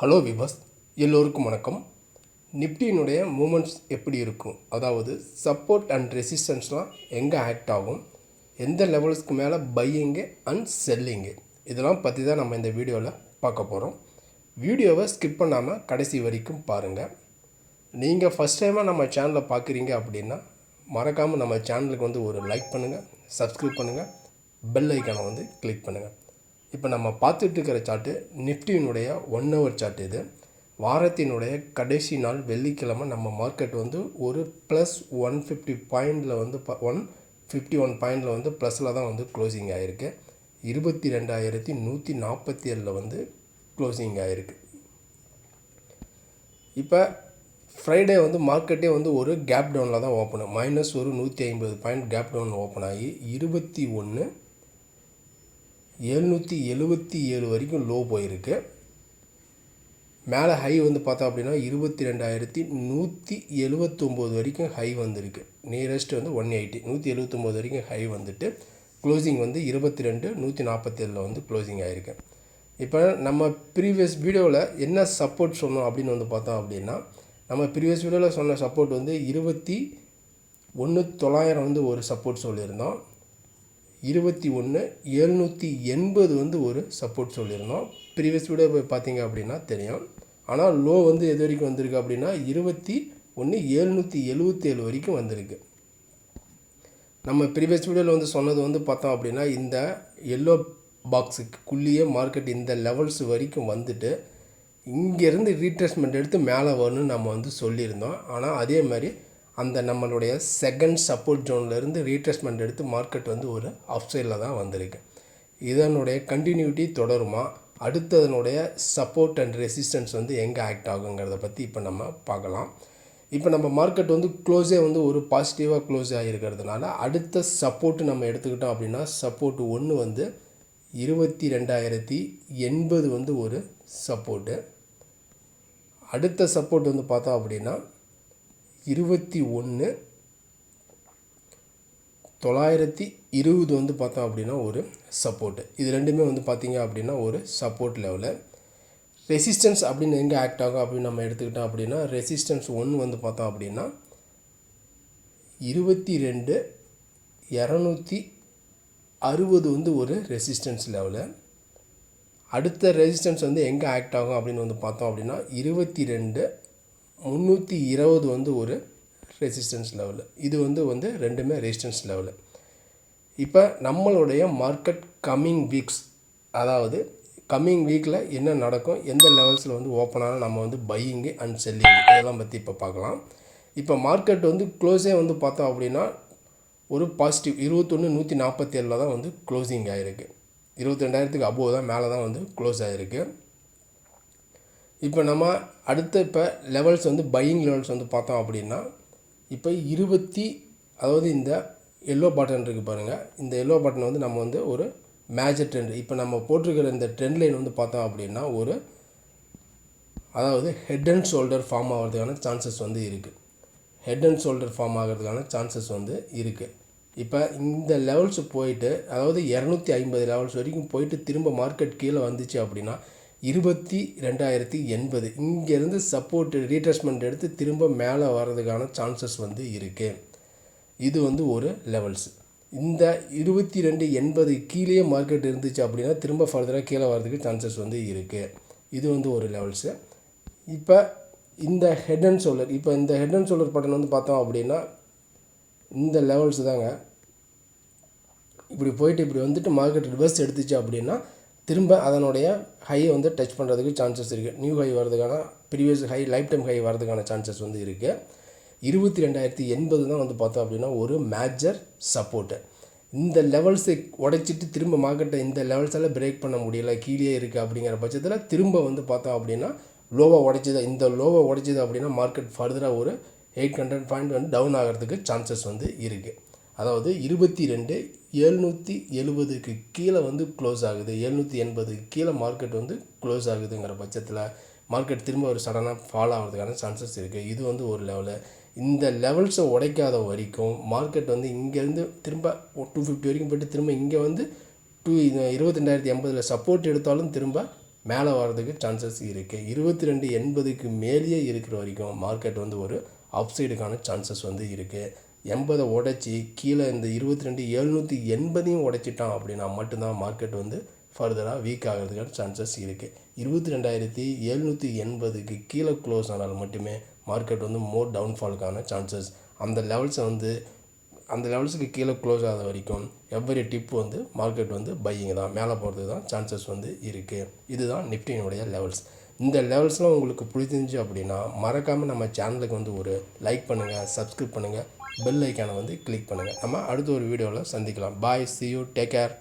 Hello விபஸ் எல்லோருக்கும் வணக்கம். நிப்டியினுடைய moments எப்படி இருக்கும்? அதாவது சப்போர்ட் அண்ட் ரெசிஸ்டன்ஸ்லாம் எங்கே ஆக்ட் ஆகும்? எந்த லெவல்ஸ்க்கு மேலே பையிங்கு அண்ட் செல்லிங்கு இதெல்லாம் பற்றி தான் நம்ம இந்த வீடியோவில் பார்க்க போகிறோம் வீடியோவை ஸ்கிப் பண்ணாமல் கடைசி வரைக்கும் பாருங்கள் நீங்கள் ஃபஸ்ட் டைமாக நம்ம சேனலை பார்க்குறீங்க அப்படின்னா மறக்காமல் நம்ம சேனலுக்கு வந்து ஒரு லைக் பண்ணுங்கள் சப்ஸ்கிரைப் பண்ணுங்கள் பெல் ஐக்கானை வந்து கிளிக் பண்ணுங்கள் இப்போ நம்ம பார்த்துட்டு இருக்கிற சார்ட்டு நிஃப்டியினுடைய ஒன் ஹவர் சார்ட் இது. வாரத்தினுடைய கடைசி நாள் வெள்ளிக்கிழமை நம்ம மார்க்கெட் வந்து ஒரு ப்ளஸ் ஒன் ஃபிஃப்டி பாயிண்டில் வந்து ப ஒன் ஃபிஃப்டி ஒன் பாயிண்டில் வந்து ப்ளஸில் தான் வந்து க்ளோசிங் ஆகிருக்கு இருபத்தி ரெண்டாயிரத்தி நூற்றி நாற்பத்தி ஏழில் வந்து க்ளோசிங் ஆகிருக்கு இப்போ ஃப்ரைடே வந்து மார்க்கெட்டே வந்து ஒரு கேப் டவுனில் தான் ஓப்பன் மைனஸ் ஒரு நூற்றி ஐம்பது பாயிண்ட் கேப் டவுன் ஓப்பன் ஆகி இருபத்தி ஒன்று எழுநூற்றி எழுபத்தி ஏழு வரைக்கும் லோ போயிருக்கு. மேலே ஹை வந்து பார்த்தோம் அப்படின்னா இருபத்தி ரெண்டாயிரத்தி நூற்றி எழுபத்தொம்போது வரைக்கும் ஹை வந்திருக்கு. நியரஸ்ட் வந்து ஒன் எயிட்டி நூற்றி எழுபத்தொம்போது வரைக்கும் ஹை வந்துட்டு. க்ளோசிங் வந்து இருபத்தி ரெண்டு நூற்றி நாற்பத்தேழில் வந்து க்ளோசிங் ஆகிருக்கு இப்போ நம்ம ப்ரீவியஸ் வீடியோவில் என்ன சப்போர்ட் சொன்னோம் அப்படின்னு வந்து பார்த்தோம் அப்படின்னா நம்ம ப்ரீவியஸ் வீடியோவில் சொன்ன சப்போர்ட் வந்து இருபத்தி ஒன்று தொள்ளாயிரம் வந்து ஒரு சப்போர்ட் சொல்லியிருந்தோம். இருபத்தி ஒன்று எழுநூற்றி எண்பது வந்து ஒரு சப்போர்ட் சொல்லியிருந்தோம். ப்ரீவியஸ் வீடியோ போய் பார்த்தீங்க அப்படின்னா தெரியும். ஆனால் லோ வந்து எது வரைக்கும் வந்திருக்கு அப்படின்னா இருபத்தி ஒன்று எழுநூற்றி எழுபத்தேழு வரைக்கும் வந்திருக்கு. நம்ம ப்ரீவியஸ் வீடியோவில் வந்து சொன்னது வந்து பார்த்தோம் அப்படின்னா இந்த எல்லோ பாக்ஸுக்குள்ளேயே மார்க்கெட் இந்த லெவல்ஸ் வரைக்கும் வந்துட்டு இங்கேருந்து ரீட்ரெஸ்மெண்ட் எடுத்து மேலே வரணும்னு நம்ம வந்து சொல்லியிருந்தோம். ஆனால் அதே மாதிரி அந்த நம்மளுடைய செகண்ட் சப்போர்ட் ஜோன்லேருந்து ரீட்ரெஸ்மெண்ட் எடுத்து மார்க்கெட் வந்து ஒரு அப் சைடில் தான் வந்திருக்கு. இதனுடைய கண்டினியூட்டி தொடருமா? அடுத்ததனுடைய சப்போர்ட் அண்ட் ரெசிஸ்டன்ஸ் வந்து எங்கே ஆக்ட் ஆகுங்கிறத பற்றி இப்போ நம்ம பார்க்கலாம். இப்போ நம்ம மார்க்கெட் வந்து க்ளோஸே வந்து ஒரு பாசிட்டிவாக க்ளோஸ் ஆகிருக்கிறதுனால அடுத்த சப்போர்ட்டு நம்ம எடுத்துக்கிட்டோம் அப்படின்னா சப்போர்ட் ஒன்று வந்து இருபத்தி ரெண்டாயிரத்தி எண்பது வந்து ஒரு சப்போர்ட்டு அடுத்த சப்போர்ட் வந்து பார்த்தோம் அப்படின்னா இருபத்தி ஒன்று தொள்ளாயிரத்தி இருபது வந்து பார்த்தோம் அப்படின்னா ஒரு சப்போர்ட்டு இது ரெண்டுமே வந்து பார்த்திங்க அப்படின்னா ஒரு சப்போர்ட் லெவலில் ரெசிஸ்டன்ஸ் அப்படின்னு எங்கே ஆக்ட் ஆகும் அப்படின்னு நம்ம எடுத்துக்கிட்டோம் அப்படின்னா ரெசிஸ்டன்ஸ் ஒன்று வந்து பார்த்தோம் அப்படின்னா இருபத்தி ரெண்டு இரநூத்தி அறுபது வந்து ஒரு ரெசிஸ்டன்ஸ் லெவலில் அடுத்த ரெசிஸ்டன்ஸ் வந்து எங்கே ஆக்ட் ஆகும் அப்படின்னு வந்து பார்த்தோம் அப்படின்னா இருபத்தி ரெண்டு முந்நூற்றி இருபது வந்து ஒரு ரெசிஸ்டன்ஸ் லெவலு இது வந்து வந்து ரெண்டுமே ரெசிஸ்டன்ஸ் லெவலு இப்போ நம்மளுடைய மார்க்கெட் கம்மிங் வீக்ஸ் அதாவது கம்மிங் வீக்கில் என்ன நடக்கும் எந்த லெவல்ஸில் வந்து ஓப்பனாக நம்ம வந்து பையிங்கு அண்ட் செல்லிங் இதெல்லாம் பற்றி இப்போ பார்க்கலாம். இப்போ மார்க்கெட் வந்து க்ளோஸே வந்து பார்த்தோம் அப்படின்னா ஒரு பாசிட்டிவ் இருபத்தொன்று நூற்றி நாற்பத்தி ஏழில் தான் வந்து க்ளோசிங் ஆகிருக்கு இருபத்தி ரெண்டாயிரத்துக்கு அபோவ் தான் மேலே தான் வந்து க்ளோஸ் ஆகிருக்கு இப்போ நம்ம அடுத்த இப்போ லெவல்ஸ் வந்து பையிங் லெவல்ஸ் வந்து பார்த்தோம் அப்படின்னா இப்போ இருபத்தி அதாவது இந்த எல்லோ பட்டன் இருக்குது பாருங்கள் இந்த எல்லோ பட்டன் வந்து நம்ம வந்து ஒரு மேஜர் ட்ரெண்ட் இப்போ நம்ம போட்டிருக்கிற இந்த ட்ரெண்ட் லைன் வந்து பார்த்தோம் அப்படின்னா ஒரு அதாவது ஹெட் அண்ட் ஷோல்டர் ஃபார்ம் ஆகிறதுக்கான சான்சஸ் வந்து இருக்குது ஹெட் அண்ட் ஷோல்டர் ஃபார்ம் ஆகிறதுக்கான சான்சஸ் வந்து இருக்குது இப்போ இந்த லெவல்ஸ் போயிட்டு அதாவது இரநூத்தி ஐம்பது லெவல்ஸ் வரைக்கும் போயிட்டு திரும்ப மார்க்கெட் கீழே வந்துச்சு அப்படின்னா இருபத்தி ரெண்டாயிரத்தி எண்பது. இங்கேருந்து சப்போர்ட் ரீட்ரெஸ்மெண்ட் எடுத்து திரும்ப மேலே வர்றதுக்கான சான்சஸ் வந்து இருக்குது இது வந்து ஒரு லெவல்ஸ் இந்த இருபத்தி ரெண்டு எண்பது கீழே மார்க்கெட் இருந்துச்சு அப்படின்னா திரும்ப ஃபர்தராக கீழே வர்றதுக்கு சான்சஸ் வந்து இருக்குது இது வந்து ஒரு லெவல்ஸு இப்போ இந்த ஹெட் அண்ட் ஷோல்டர் இப்போ இந்த ஹெட் அண்ட் ஷோல்டர் பட்டன் வந்து பார்த்தோம் அப்படின்னா இந்த லெவல்ஸ் தாங்க. இப்படி போயிட்டு இப்படி வந்துட்டு மார்க்கெட் ரிவர்ஸ் எடுத்துச்சு அப்படின்னா திரும்ப அதனுடைய ஹையை வந்து டச் பண்ணுறதுக்கு சான்சஸ் இருக்குது நியூ ஹை வரதுக்கான previous high life time high வரதுக்கான சான்சஸ் வந்து இருக்குது இருபத்தி ரெண்டாயிரத்தி எண்பது தான் வந்து பார்த்தோம் அப்படின்னா ஒரு மேஜர் சப்போர்ட்டு இந்த லெவல்ஸை உடைச்சிட்டு திரும்ப மார்க்கெட்டை இந்த லெவல்ஸால் பிரேக் பண்ண முடியல கீழே இருக்குது அப்படிங்கிற பட்சத்தில் திரும்ப வந்து பார்த்தோம் அப்படின்னா லோவை உடைச்சிது இந்த லோவை உடைச்சிது அப்படின்னா மார்க்கெட் ஃபர்தராக ஒரு எயிட் ஹண்ட்ரட் பாயிண்ட் வந்து டவுன் ஆகிறதுக்கு சான்சஸ் வந்து இருக்குது அதாவது இருபத்தி ரெண்டு எழுநூற்றி எழுபதுக்கு கீழே வந்து க்ளோஸ் ஆகுது. எழுநூற்றி எண்பதுக்கு கீழே மார்க்கெட் வந்து க்ளோஸ் ஆகுதுங்கிற பட்சத்தில் மார்க்கெட் திரும்ப ஒரு சடனாக ஃபால் ஆகிறதுக்கான சான்சஸ் இருக்குது இது வந்து ஒரு லெவலு இந்த லெவல்ஸை உடைக்காத வரைக்கும் மார்க்கெட் வந்து இங்கேருந்து திரும்ப டூ ஃபிஃப்டி வரைக்கும் போயிட்டு திரும்ப இங்கே வந்து டூ இருபத்தி ரெண்டாயிரத்தி எண்பதில் சப்போர்ட் எடுத்தாலும் திரும்ப மேலே வர்றதுக்கு சான்சஸ் இருக்குது இருபத்தி ரெண்டு எண்பதுக்கு மேலேயே இருக்கிற வரைக்கும் மார்க்கெட் வந்து ஒரு அப்சைடுக்கான சான்சஸ் வந்து இருக்குது எண்பதை உடைச்சி கீழே இந்த இருபத்தி ரெண்டு எழுநூற்றி எண்பதையும் உடைச்சிட்டான் அப்படின்னா மட்டும்தான் மார்க்கெட் வந்து ஃபர்தராக வீக் ஆகிறதுக்கான சான்சஸ் இருக்குது இருபத்தி ரெண்டாயிரத்தி எழுநூற்றி எண்பதுக்கு கீழே க்ளோஸ் ஆனால் மட்டுமே மார்க்கெட் வந்து மோர் டவுன்ஃபாலுக்கான சான்சஸ் அந்த லெவல்ஸை வந்து அந்த லெவல்ஸுக்கு கீழே க்ளோஸ் ஆகாத வரைக்கும் எவ்வரி டிப் வந்து மார்க்கெட் வந்து பையிங் தான். மேலே போகிறதுக்கு தான் சான்சஸ் வந்து இருக்குது இதுதான் நிஃப்டியினுடைய லெவல்ஸ் இந்த லெவல்ஸ்லாம் உங்களுக்கு பிடிச்சிருந்துச்சி அப்படின்னா மறக்காமல் நம்ம சேனலுக்கு வந்து ஒரு லைக் பண்ணுங்கள் சப்ஸ்கிரைப் பண்ணுங்கள் பெல் ஐக்கானை வந்து கிளிக் பண்ணுங்கள் நம்ம அடுத்த ஒரு வீடியோவில் சந்திக்கலாம். Bye see you take care